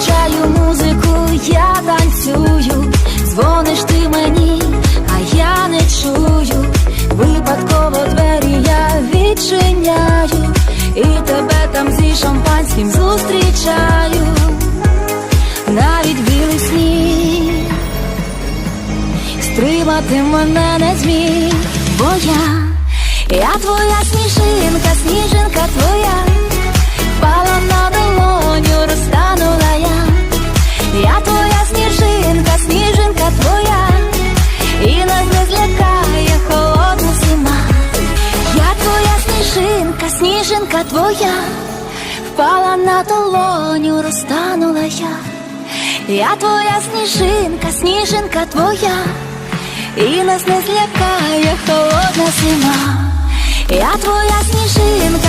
включаю музику, я танцюю, дзвониш ти мені, а я не чую. Випадково двері я відчиняю, і тебе там зі шампанським зустрічаю, навіть білий сніг. Стримати мене не зміг, бо я, я твоя сніжинка, сніжинка, сніжинка твоя, впала на долоню, розтанула я. Я твоя сніжинка, сніжинка твоя, і нас не злякає холодна зима. Я твоя сніжинка, сніжинка твоя,